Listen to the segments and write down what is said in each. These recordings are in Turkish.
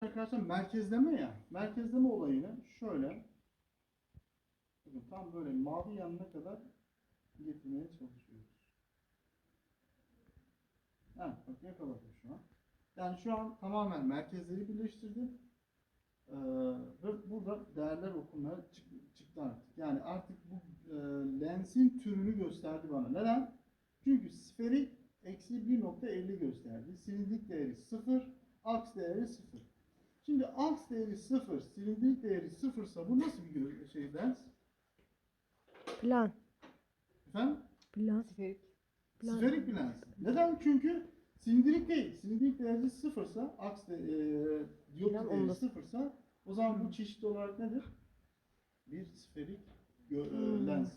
Arkadaşlar merkezleme ya. Merkezleme olayını şöyle bakın tam böyle mavi yanına kadar getirmeye çalışıyoruz. Evet bak yakaladım şu an. Yani şu an tamamen merkezleri birleştirdim. Ee, ve burada değerler okunmaya çık- çıktı artık. Yani artık bu e, lensin türünü gösterdi bana. Neden? Çünkü sferik eksi 1.50 gösterdi. Silindik değeri 0, aks değeri 0. Şimdi aks değeri 0, silindirik değeri 0 ise bu nasıl bir şey lens? Plan. Efendim? Plan. Sferik. Plan. Sferik bir lens. Neden? Çünkü silindirik değil. Silindirik değeri 0 ise aks de, e, diyoptri Plan değeri onda. 0 ise o zaman bu çeşit olarak nedir? Bir sferik gö- e, Hmm. lens.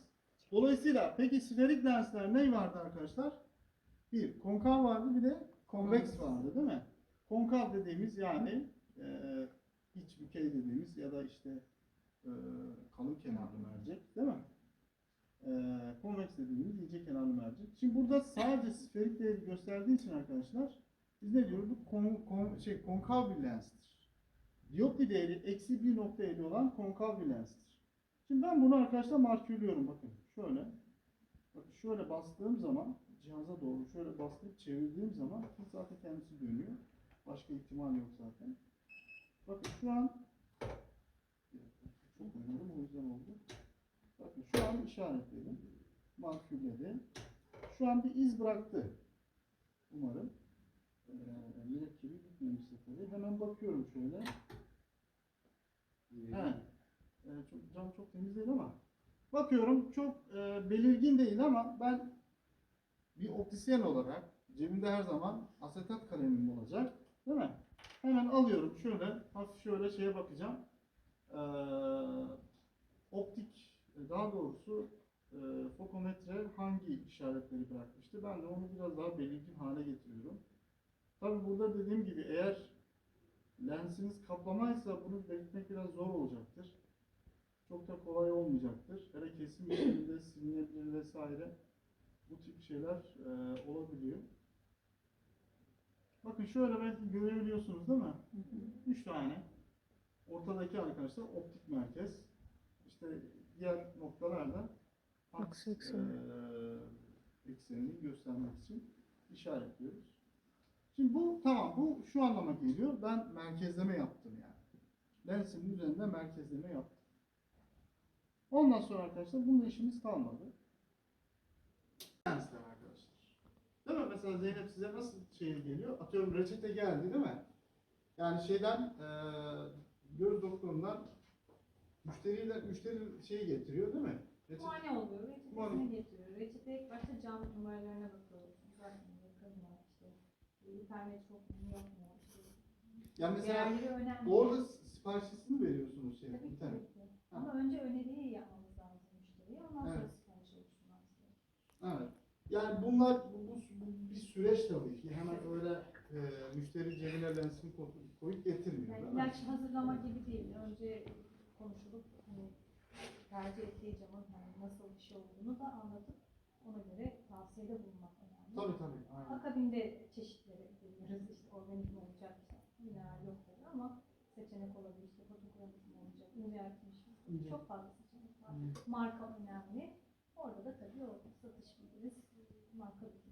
Dolayısıyla peki sferik lensler ne vardı arkadaşlar? Bir konkav vardı bir de konveks vardı değil mi? Konkav dediğimiz yani e, iç bükey dediğimiz ya da işte e, kalın kenarlı mercek değil mi? E, konveks dediğimiz ince kenarlı mercek. Şimdi burada sadece sferik değeri gösterdiği için arkadaşlar biz ne diyoruz? Bu kon, kon- şey, konkav bir lenstir. Dioptri değeri eksi 1.50 olan konkav bir lenstir. Şimdi ben bunu arkadaşlar markürlüyorum bakın. Şöyle. Bakın şöyle bastığım zaman cihaza doğru şöyle bastırıp çevirdiğim zaman zaten kendisi dönüyor. Başka ihtimal yok zaten. Bakın şu an çok oynadım o yüzden oldu. Bakın şu an işaretledim. Markürledi. Şu an bir iz bıraktı. Umarım. Ee, mürekkebi bitmemişse tabii. Hemen bakıyorum şöyle. He. Ee, çok, cam çok temiz değil ama. Bakıyorum çok e, belirgin değil ama ben bir optisyen olarak cebimde her zaman asetat kalemim olacak. Değil mi? Hemen alıyorum şöyle hafif şöyle şeye bakacağım. Ee, optik daha doğrusu e, fokometre hangi işaretleri bırakmıştı? Ben de onu biraz daha belirgin hale getiriyorum. Tabi burada dediğim gibi eğer lensiniz kaplamaysa bunu belirtmek biraz zor olacaktır. Çok da kolay olmayacaktır. Hele kesim işleminde silinebilir vesaire bu tip şeyler e, olabiliyor. Bakın şöyle belki görebiliyorsunuz değil mi? Üç tane. Ortadaki arkadaşlar optik merkez. İşte diğer noktalarda Aks eksenini göstermek için işaretliyoruz. Şimdi bu tamam bu şu anlama geliyor. Ben merkezleme yaptım yani. Lensimin üzerinde merkezleme yaptım. Ondan sonra arkadaşlar bununla işimiz kalmadı. Lensler? Mesela Zeynep size nasıl şey geliyor? Atıyorum reçete geldi değil mi? Yani şeyden eee göz doktorundan müşteriyle müşteri şeyi getiriyor değil mi? Reçete- Muayene oluyor, Muayene. reçetesini getiriyor. Reçete ilk başta cam numaralarına bakıyoruz. Zaten yakın mı, işte hipermetrop mu yok mu, işte Yani mesela orada siparişini veriyorsunuz şey, Tabii ki, internet. tabii ki. Ama önce öneriyi yapmamız lazım müşteriye, ondan sonra Evet. sipariş oluşturmamız gerekiyor. Evet. Yani bunlar bu, bu, bu bir süreç tabii ki. Hemen öyle e, müşteri cebine lensini ko- koyup getirmiyor. Yani ilaç hazırlama gibi değil. Önce konuşulup hani tercih ettiği camın hani nasıl bir şey olduğunu da anlatıp ona göre tavsiyede bulunmak önemli. Tabii tabii. Aynen. Akabinde çeşitleri biliyoruz işte organik mi olacak, işte mineral yok tabii ama seçenek olabilir, işte fotokronik mi olacak, inceltilmiş mi? İnce. Çok fazla seçenek var. Hmm. Marka önemli. Orada da tabii o satış bilginiz, marka bilginiz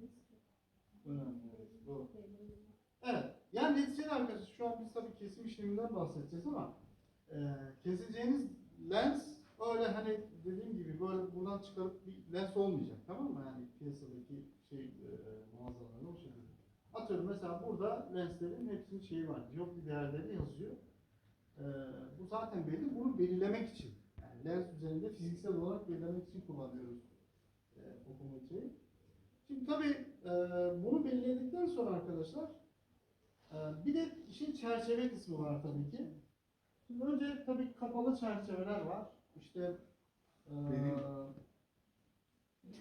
Önemli. evet, Doğru. Evet. Yani neticede arkadaşlar şu an biz tabii kesim işleminden bahsedeceğiz ama e, keseceğiniz lens öyle hani dediğim gibi böyle buradan çıkarıp bir lens olmayacak tamam mı? Yani piyasadaki şey e, mağazalarda o şekilde. Atıyorum mesela burada lenslerin hepsinin şeyi var. Dioptri değerleri yazıyor. E, bu zaten belli. Bunu belirlemek için. Yani lens üzerinde fiziksel olarak belirlemek için kullanıyoruz e, fotometreyi. Şimdi tabii e, bunu belirledikten sonra arkadaşlar ee, Bir de işin çerçeve kısmı var tabii ki. Şimdi önce tabii kapalı çerçeveler var. İşte eee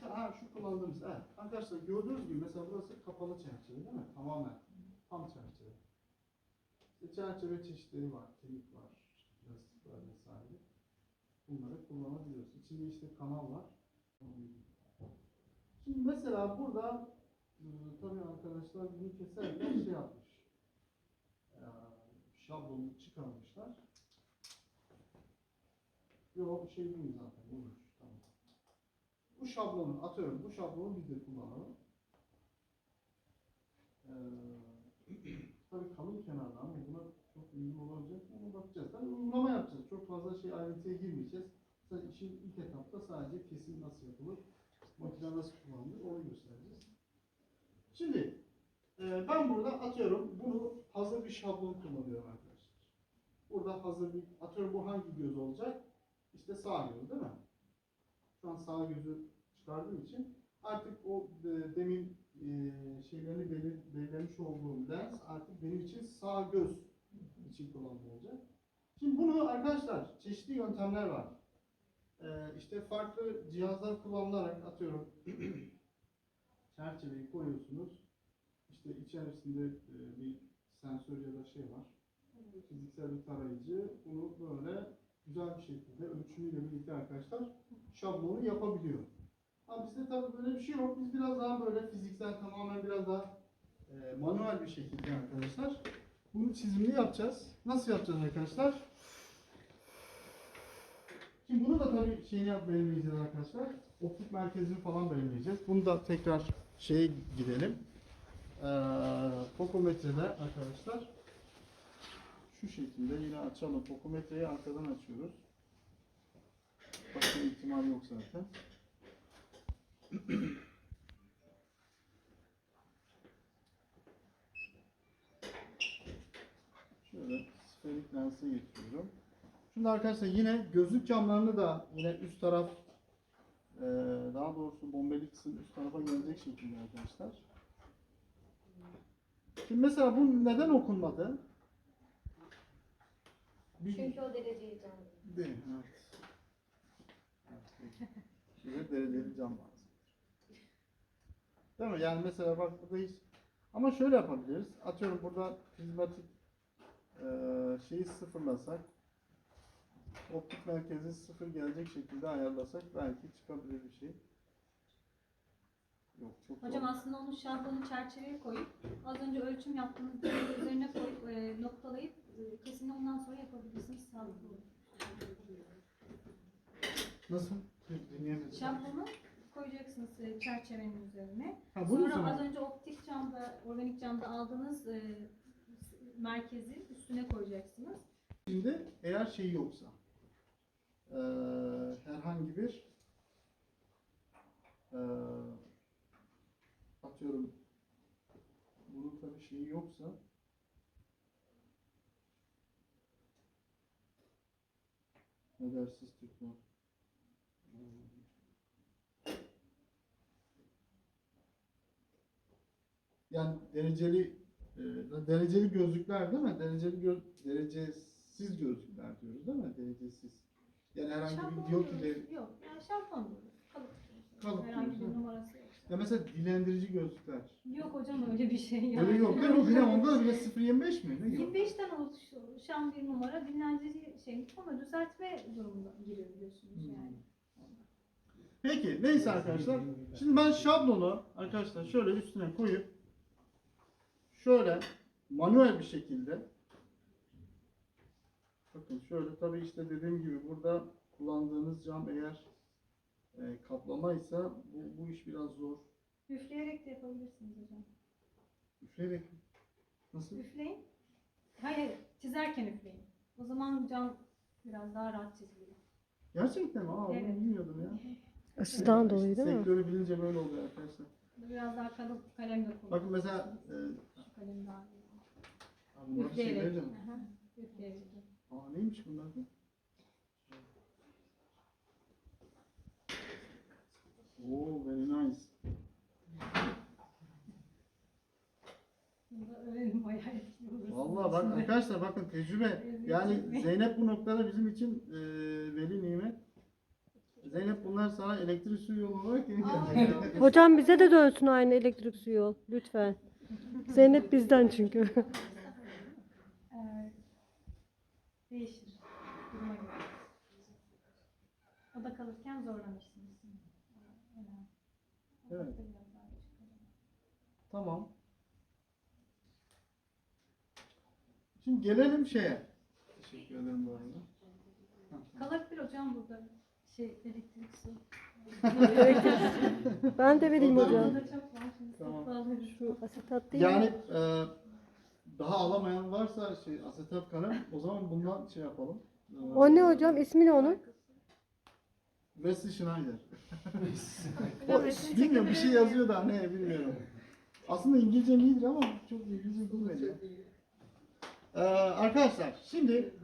ha şu kullandığımız evet. Arkadaşlar gördüğünüz gibi mesela burası kapalı çerçeve değil mi? Tamamen tam çerçeve. İşte çerçeve çeşitleri var. Kemik var, plastik var vesaire. Bunları kullanabiliyoruz. İçinde işte kanal var. Şimdi mesela burada e, tabii arkadaşlar bunu keserken şey yapmış. Ee, şablonunu çıkarmışlar. Yok şey değil zaten. Olur. Tamam. Bu şablonu atıyorum. Bu şablonu biz de kullanalım. Ee, tabii kalın kenarda ama buna çok uygun olacak mı bakacağız. Tabii uygulama yapacağız. Çok fazla şey ayrıntıya girmeyeceğiz. Sadece işin ilk etapta sadece kesim nasıl yapılır, makine nasıl kullanılır onu göstereceğiz. Şimdi e, ben burada atıyorum bunu hazır bir şablon kullanıyorum arkadaşlar. Burada hazır bir atıyorum bu hangi göz olacak? İşte sağ göz değil mi? Şu an sağ gözü çıkardığım için artık o e, demin e, şeylerini belir, belirlemiş olduğum lens artık benim için sağ göz için kullanımı olacak. Şimdi bunu arkadaşlar çeşitli yöntemler var. Ee, işte farklı cihazlar kullanılarak atıyorum çerçeveyi koyuyorsunuz. İşte içerisinde e, bir sensör ya da şey var. Fiziksel bir tarayıcı. Bunu böyle güzel bir şekilde ölçümüyle birlikte arkadaşlar şablonu yapabiliyor. Ama bizde tabii böyle bir şey yok. Biz biraz daha böyle fiziksel tamamen biraz daha e, manuel bir şekilde arkadaşlar bunu çizimini yapacağız. Nasıl yapacağız arkadaşlar? Şimdi bunu da tabii şeyini belirleyeceğiz arkadaşlar. Optik merkezini falan belirleyeceğiz. Bunu da tekrar şeye gidelim. Ee, fokometrede arkadaşlar şu şekilde yine açalım. Fokometreyi arkadan açıyoruz. Başka ihtimal yok zaten. Şöyle sferik lensi getiriyorum. Şimdi arkadaşlar yine gözlük camlarını da yine üst taraf eee, daha doğrusu bombelik kısım üst tarafa gelecek şekilde arkadaşlar. Şimdi mesela bu neden okunmadı? Bir- Çünkü o dereceyi canlı. Değil, evet. Bize dereceli cam lazım. Değil mi? Yani mesela bak burada hiç... Ama şöyle yapabiliriz. Atıyorum burada prizmatik eee şeyi sıfırlasak optik merkezi sıfır gelecek şekilde ayarlasak belki çıkabilir bir şey. Yok çok Hocam zor. aslında onu şablonu çerçeveye koyup az önce ölçüm yaptığınız üzerine koyup e, noktalayıp e, kesimini ondan sonra yapabilirsiniz. Sağlıklı olur. Nasıl? Dinleyemedim. Şablonu koyacaksınız e, çerçevenin üzerine. Ha, bunu Sonra az önce optik camda, organik camda aldığınız e, merkezi üstüne koyacaksınız. Şimdi eğer şey yoksa eee, herhangi bir eee, atıyorum bunun tabii şeyi yoksa ne dersiz Türkmen? Yani dereceli e, dereceli gözlükler değil mi? Dereceli göz derecesiz gözlükler diyoruz değil mi? Derecesiz. Yani herhangi Şablon bir diyot ile Yok, yani diyoruz. Kalıp. Kalıp Herhangi bir numarası yok. ya mesela dilendirici gözlükler. Yok hocam öyle bir şey yani. Öyle yok değil mi? Bile onda da bile 0.25 mi? Ne yok? 25'ten oluşan bir numara dinlendirici şey ama düzeltme durumunda giriyor biliyorsunuz Hmm. yani. Peki neyse arkadaşlar. Şimdi ben şablonu arkadaşlar şöyle üstüne koyup şöyle manuel bir şekilde bakın şöyle tabi işte dediğim gibi burada kullandığınız cam eğer e, kaplamaysa bu, bu iş biraz zor. Üfleyerek de yapabilirsiniz hocam. Üfleyerek mi? Nasıl? Üfleyin. Hayır, çizerken üfleyin. O zaman cam biraz daha rahat çiziliyor. Gerçekten mi? Aa bunu Evet. bilmiyordum ya. Isıdan dolayı değil mi? Sektörü bilince böyle oluyor arkadaşlar. Biraz daha kalın kalemle kullanın. Bakın mesela e, Şu kalem daha iyi. ha, bunlar şey Üfleyerek. vereceğim. Aha, Üfleyerek. Aa neymiş bunlar da? Oo very nice. Vallahi bak arkadaşlar bakın tecrübe. Yani Zeynep bu noktada bizim için e, veli nimet. Zeynep bunlar sana elektrik suyu yolu olarak yeni geldi. Hocam bize de dönsün aynı elektrik suyu yol. Lütfen. Zeynep bizden çünkü. Değişir. Duruma göre. O da kalırken zorlanırsınız. Evet. Tamam. Şimdi gelelim şeye. Teşekkür ederim bu arada. Kalabilir hocam burada şey elektrik su. Ben de vereyim hocam. Burada çok var şimdi Tamam. Şu asetat değil Yani mi? e, daha alamayan varsa şey asetat kalem o zaman bundan şey yapalım. O ne hocam? İsmi ne onun? Wesley Schneider. Resmini Bilmiyorum bir şey yazıyor da ne bilmiyorum. Aslında İngilizce iyidir ama çok İngilizce bilmedi. Ee, arkadaşlar şimdi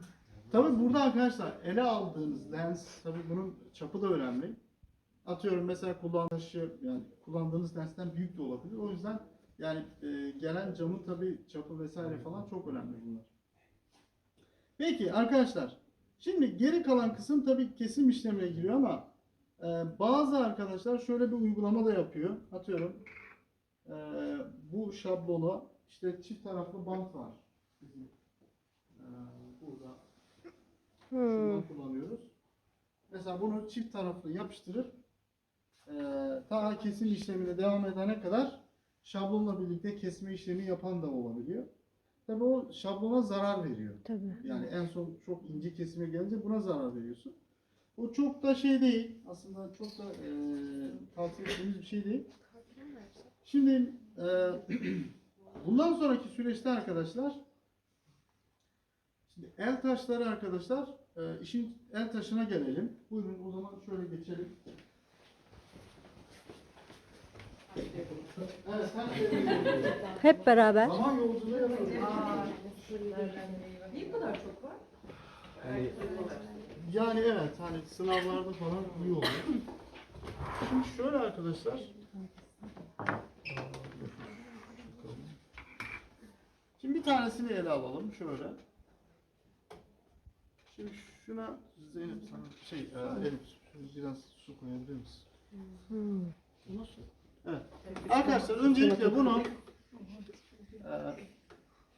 tabi burada arkadaşlar ele aldığınız lens tabi bunun çapı da önemli. Atıyorum mesela kullandığınız yani kullandığınız lensten büyük de olabilir. O yüzden yani e, gelen camın tabi çapı vesaire falan çok önemli bunlar. Peki arkadaşlar şimdi geri kalan kısım tabi kesim işlemine giriyor ama e, bazı arkadaşlar şöyle bir uygulama da yapıyor. Atıyorum e, bu şablona işte çift taraflı bant var. Bizim e, burada Hmm. şundan kullanıyoruz. Mesela bunu çift taraflı yapıştırıp e, ta kesim işlemine devam edene kadar şablonla birlikte kesme işlemi yapan da olabiliyor. Tabi o şablona zarar veriyor. Tabii. Yani en son çok ince kesime gelince buna zarar veriyorsun. O çok da şey değil. Aslında çok da e, tavsiye ettiğimiz bir şey değil. Şimdi e, bundan sonraki süreçte arkadaşlar şimdi el taşları arkadaşlar e, işin el taşına gelelim. Buyurun o zaman şöyle geçelim. Hep beraber. Zaman yolculuğu yapıyoruz. Niye bu kadar çok var? Yani evet hani sınavlarda falan iyi oluyor. Şimdi şöyle arkadaşlar. Şimdi bir tanesini ele alalım şöyle. Şimdi şuna Zeynep sana şey e, Elif biraz su koyabilir misin? Hmm. Evet. Arkadaşlar öncelikle bunu e,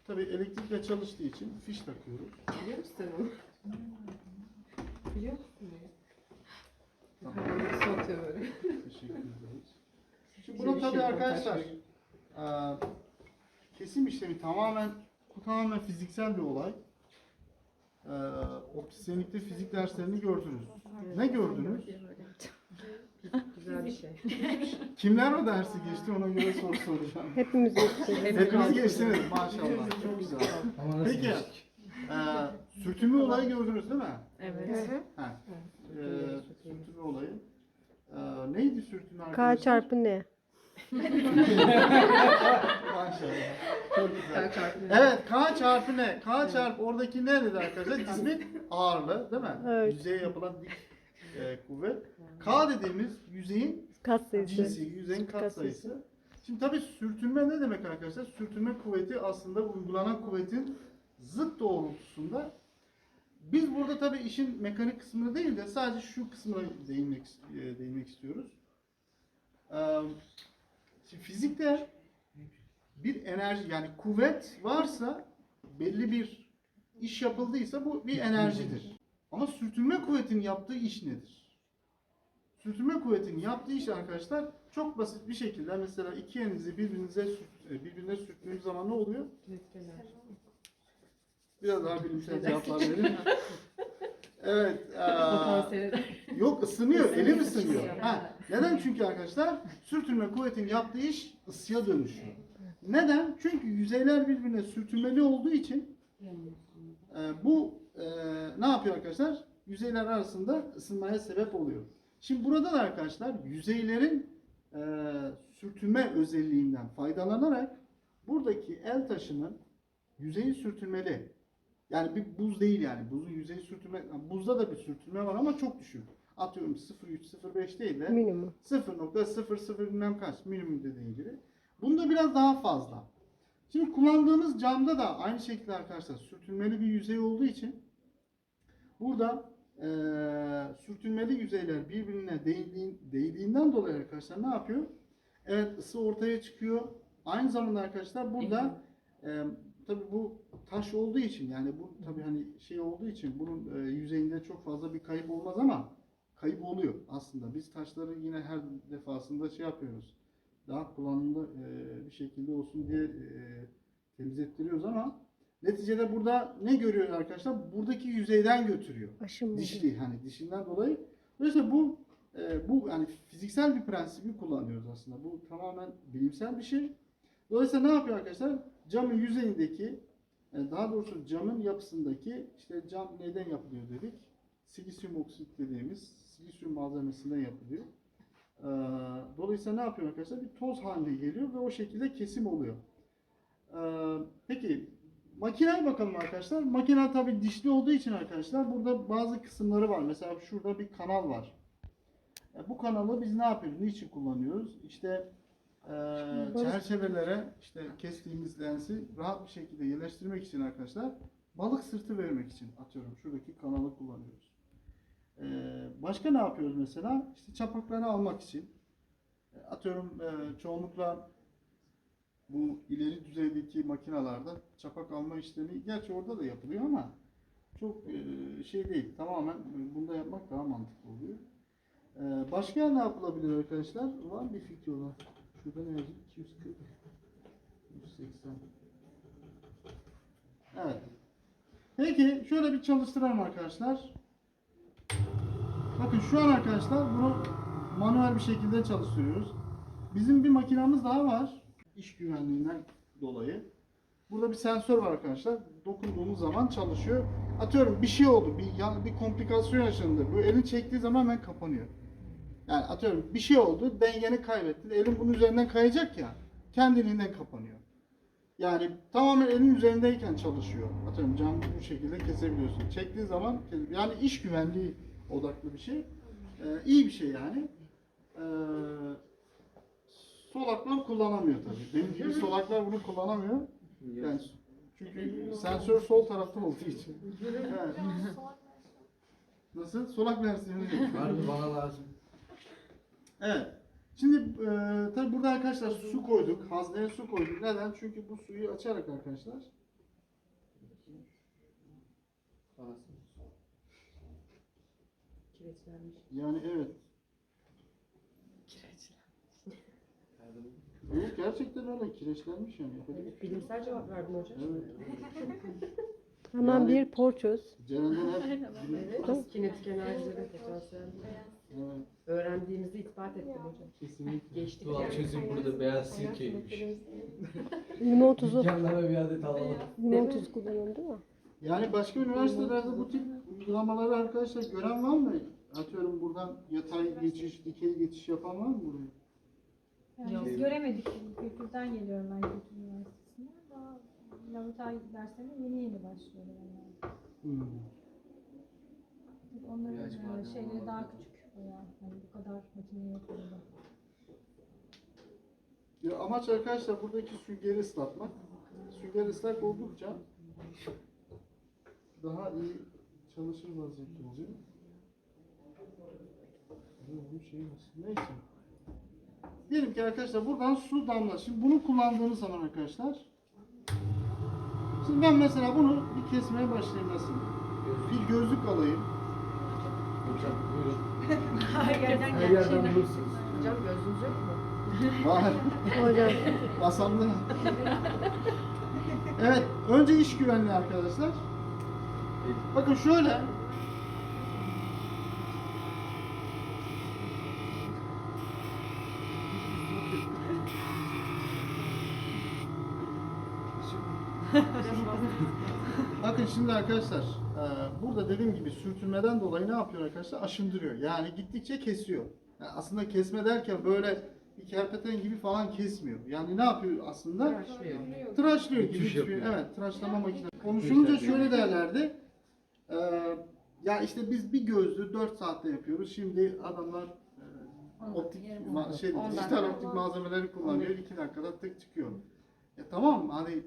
tabii elektrikle çalıştığı için fiş takıyoruz. Biliyor musun? Biliyor musun? Tamam. Böyle? Teşekkür ederiz. Şimdi bunu tabii arkadaşlar eee, kesim işlemi tamamen bu tamamen fiziksel bir olay. Eee optisyenlikte fizik derslerini gördünüz. Ne gördünüz? Güzel bir şey. Kimler o dersi geçti ona göre soru soracağım. Hepimiz yapıyoruz. Hepiniz geçtiniz maşallah. Çok güzel. Peki eee sürtünme olayı gördünüz değil mi? Evet. Ha. Eee sürtünme olayı. Eee neydi sürtünme K arkadaşlar? çarpı ne? Maşallah. Çok güzel. Evet K çarpı ne? K çarpı oradaki ne dedi arkadaşlar? Cismin ağırlığı değil mi? Evet. Yüzeye yapılan dik e, kuvvet. K dediğimiz yüzeyin Kat sayısı. cinsi, yüzeyin kat sayısı. Şimdi tabii sürtünme ne demek arkadaşlar? Sürtünme kuvveti aslında uygulanan kuvvetin zıt doğrultusunda. Biz burada tabii işin mekanik kısmını değil de sadece şu kısmına değinmek, e, değinmek istiyoruz. Şimdi fizikte bir enerji yani kuvvet varsa belli bir iş yapıldıysa bu bir enerjidir. Ama sürtünme kuvvetinin yaptığı iş nedir? Sürtünme kuvvetinin yaptığı iş arkadaşlar çok basit bir şekilde mesela iki elinizi birbirinize e, birbirine sürttüğünüz zaman ne oluyor? Biraz daha bilimsel cevaplar verin. Evet. Potansiyeli. Yok ısınıyor, elim ısınıyor. Ha, neden? Çünkü arkadaşlar sürtünme kuvvetinin yaptığı iş ısıya dönüşüyor. Neden? Çünkü yüzeyler birbirine sürtünmeli olduğu için e, bu e, ne yapıyor arkadaşlar? Yüzeyler arasında ısınmaya sebep oluyor. Şimdi burada da arkadaşlar yüzeylerin e, sürtünme özelliğinden faydalanarak buradaki el taşının yüzeyi sürtünmeli. Yani bir buz değil yani. Buzun yüzeyi sürtünme. Buzda da bir sürtünme var ama çok düşük. Atıyorum 0.3 0.5 değil de Minimum. 0.00 bilmem kaç minimum dediğim gibi. Bunda biraz daha fazla. Şimdi kullandığımız camda da aynı şekilde arkadaşlar sürtünmeli bir yüzey olduğu için burada eee, sürtünmeli yüzeyler birbirine değdiğin, değdiğinden dolayı arkadaşlar ne yapıyor? Evet ısı ortaya çıkıyor. Aynı zamanda arkadaşlar burada eee tabi bu taş olduğu için yani bu tabi hani şey olduğu için bunun eee, yüzeyinde çok fazla bir kayıp olmaz ama kayıp oluyor aslında. Biz taşları yine her defasında şey yapıyoruz. Daha kullanımlı eee, bir şekilde olsun diye eee temiz ettiriyoruz ama Neticede burada ne görüyor arkadaşlar? Buradaki yüzeyden götürüyor. Aşım? Dişli hani dişinden dolayı. Dolayısıyla bu e, bu yani fiziksel bir prensibi kullanıyoruz aslında. Bu tamamen bilimsel bir şey. Dolayısıyla ne yapıyor arkadaşlar? Camın yüzeyindeki daha doğrusu camın yapısındaki işte cam neden yapılıyor dedik? Silisyum oksit dediğimiz silisyum malzemesinden yapılıyor. Ee, Dolayısıyla ne yapıyor arkadaşlar? Bir toz haline geliyor ve o şekilde kesim oluyor. Ee, Peki makineye bakalım arkadaşlar. Makine tabi dişli olduğu için arkadaşlar burada bazı kısımları var. Mesela şurada bir kanal var. E, Bu kanalı biz ne yapıyoruz? Niçin kullanıyoruz? İşte e, çerçevelere işte kestiğimiz lensi rahat bir şekilde yerleştirmek için arkadaşlar balık sırtı vermek için atıyorum şuradaki kanalı kullanıyoruz. E, başka ne yapıyoruz mesela? İşte çapakları almak için. E, atıyorum e, çoğunlukla bu ileri düzeydeki makinalarda çapak alma işlemi gerçi orada da yapılıyor ama çok e, şey değil. Tamamen bunda yapmak daha mantıklı oluyor. E, başka ne yapılabilir arkadaşlar? Var bir fikri olan? Şurada ne yazıyor? 240 180 Evet. Peki şöyle bir çalıştıralım arkadaşlar. Bakın şu an arkadaşlar bunu manuel bir şekilde çalıştırıyoruz. Bizim bir makinamız daha var. İş güvenliğinden dolayı. Burada bir sensör var arkadaşlar. Dokunduğumuz zaman çalışıyor. Atıyorum bir şey oldu, bir bir komplikasyon yaşandı. Bu elin çektiği zaman hemen kapanıyor. Yani atıyorum bir şey oldu, dengeni kaybettin. Elin bunun üzerinden kayacak ya, kendiliğinden kapanıyor. Yani tamamen elin üzerindeyken çalışıyor. Atıyorum camı bu şekilde kesebiliyorsun. Çektiği zaman yani iş güvenliği odaklı bir şey. Ee, iyi bir şey yani. Ee, solaklar kullanamıyor tabii. Benim gibi solaklar bunu kullanamıyor. Yani çünkü sensör sol tarafta olduğu için. Evet. Nasıl? Solak versiyonu değil. Harbi bana lazım. Evet. Şimdi e, tabii burada arkadaşlar su koyduk. Hazneye su koyduk. Neden? Çünkü bu suyu açarak arkadaşlar Kireçlenmiş. yani evet. Yok gerçekten öyle kireçlenmiş yani. Evet, bilimsel cevap verdim hocam. Evet. Hemen Yani- bir porçöz. Ceren'den hep Evet, kinetik enerjileri potansiyel. evet, Öğrendiğimizi ispat ettim hocam. kesinlikle. Geçtik Doğal yani. çözüm burada beyaz sirkeymiş. Limon tuzu. Dükkanlara bir adet alalım. Limon tuzu kullanıyorum değil mi? Yani başka üniversitelerde bu tip uygulamaları arkadaşlar gören var mı? Atıyorum buradan yatay geçiş, dikey geçiş yapan var mı buraya? Yani biz göremedik. Kültürden geliyorum ben Kültür Üniversitesi'ne. Daha laboratuvar derslerine yeni yeni başlıyorum. Yani. Hmm. Onların Birazcık e, madem şeyleri olmadı. daha küçük. Bayağı. Hani bu kadar makine yok orada. Ya amaç arkadaşlar buradaki süngeri ıslatmak. Sünger ıslak oldukça daha iyi çalışır vaziyette oluyor. Bu şey nasıl? Neyse. Diyelim ki arkadaşlar buradan su damla. Şimdi bunu kullandığınız zaman arkadaşlar Şimdi ben mesela bunu bir kesmeye başlayayım nasıl? Bir gözlük alayım. Hocam buyurun. Her yerden Her yerden bulursunuz. Hocam gözünüz yok mu? Var. Hocam. Evet. Önce iş güvenliği arkadaşlar. Bakın şöyle. Bakın şimdi arkadaşlar, e, burada dediğim gibi sürtünmeden dolayı ne yapıyor arkadaşlar? Aşındırıyor. Yani gittikçe kesiyor. Yani aslında kesme derken böyle bir kerpeten gibi falan kesmiyor. Yani ne yapıyor aslında? Tıraşlıyor. Tıraşlıyor gibi yapıyor. Evet, tıraşlama makinesi. Konuşulunca şöyle derlerdi. Ee, ya işte biz bir gözlüğü 4 saatte yapıyoruz. Şimdi adamlar e, optik ma- şey dijital optik malzemeleri kullanıyor. 2 dakikada tık çıkıyor. Ya tamam hani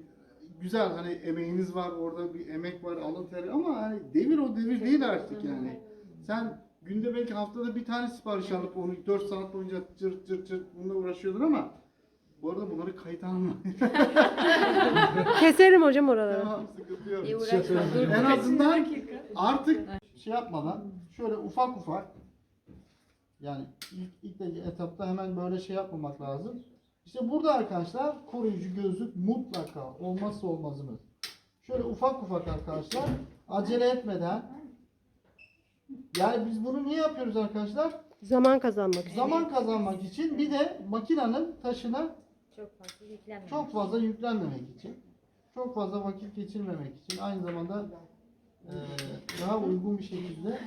güzel hani emeğiniz var orada bir emek var alın teri ama hani devir o devir değil artık yani. Sen günde belki haftada bir tane sipariş alıp onu 4 saat boyunca cırt cırt cırt bununla uğraşıyordun ama bu arada bunları kayıt alma. Keserim hocam oraları. tamam sıkıntı yok. İyi uğraşma. Dur. En azından artık şey yapmadan şöyle ufak ufak yani ilk, ilk etapta hemen böyle şey yapmamak lazım. İşte burada arkadaşlar koruyucu gözlük mutlaka olmazsa olmazımız. Şöyle ufak ufak arkadaşlar acele etmeden yani biz bunu niye yapıyoruz arkadaşlar? Zaman kazanmak için. Zaman kazanmak için bir de makinenin taşına Çok fazla yüklenmemek. çok fazla yüklenmemek için, çok fazla vakit geçirmemek için aynı zamanda eee, daha uygun bir şekilde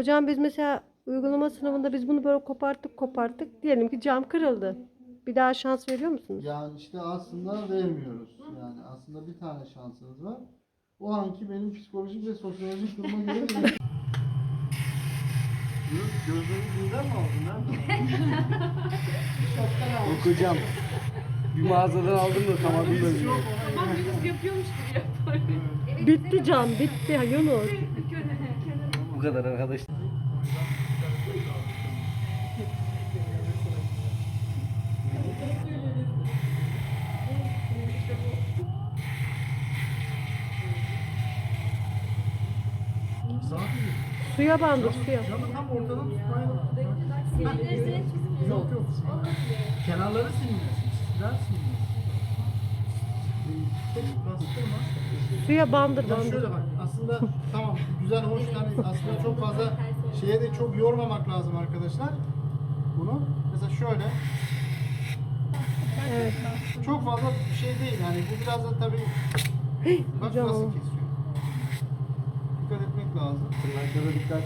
Hocam biz mesela uygulama sınavında biz bunu böyle koparttık koparttık. Diyelim ki cam kırıldı. Bir daha şans veriyor musunuz? yani işte aslında vermiyoruz. Yani aslında bir tane şansınız var. O anki benim psikolojik ve sosyolojik duruma göre. Gözlerini birden mi aldın lan? Okuyacağım. Bir mağazadan aldım da tamam bilmiyorum. Tamam Yunus yapıyormuş gibi yapar. Bitti cam bitti Yunus. Bu kadar arkadaş. Zaten Suya bandır suya. camı tam ortadan tutmayı Yok yok. Kenarları silinmesin. Çizgiler silinmesin. Suya bandır Ya bandır. şöyle bak aslında tamam güzel hoş yani aslında çok fazla şeye de çok yormamak lazım arkadaşlar. Bunu mesela şöyle Evet. çok fazla bir şey değil yani bu biraz da tabii bak nasıl kesiyor. Dikkat etmek lazım. Tırnaklara dikkat.